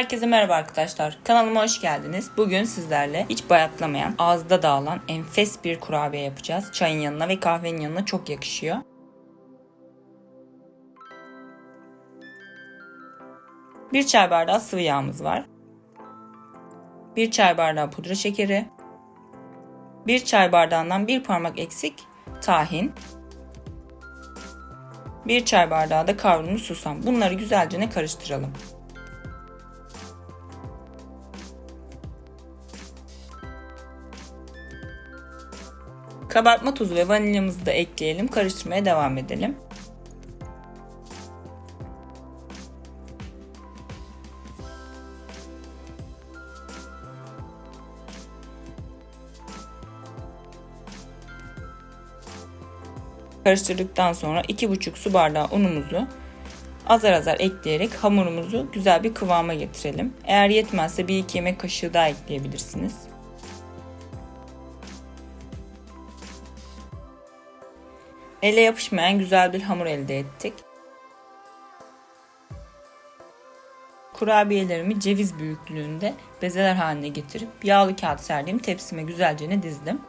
Herkese merhaba arkadaşlar. Kanalıma hoş geldiniz. Bugün sizlerle hiç bayatlamayan, ağızda dağılan enfes bir kurabiye yapacağız. Çayın yanına ve kahvenin yanına çok yakışıyor. Bir çay bardağı sıvı yağımız var. Bir çay bardağı pudra şekeri. Bir çay bardağından bir parmak eksik tahin. Bir çay bardağı da kavrulmuş susam. Bunları güzelce karıştıralım. Kabartma tozu ve vanilyamızı da ekleyelim. Karıştırmaya devam edelim. Karıştırdıktan sonra 2,5 su bardağı unumuzu azar azar ekleyerek hamurumuzu güzel bir kıvama getirelim. Eğer yetmezse 1-2 yemek kaşığı daha ekleyebilirsiniz. Ele yapışmayan güzel bir hamur elde ettik. Kurabiyelerimi ceviz büyüklüğünde bezeler haline getirip yağlı kağıt serdiğim tepsime güzelce dizdim.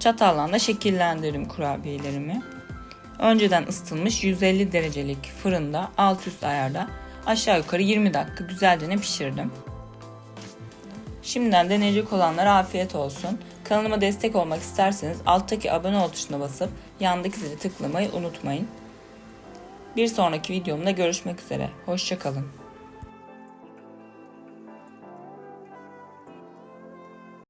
Çatalla da şekillendiririm kurabiyelerimi. Önceden ısıtılmış 150 derecelik fırında alt üst ayarda aşağı yukarı 20 dakika güzelce pişirdim. Şimdiden deneyecek olanlara afiyet olsun. Kanalıma destek olmak isterseniz alttaki abone ol tuşuna basıp yandaki zili tıklamayı unutmayın. Bir sonraki videomda görüşmek üzere. Hoşçakalın.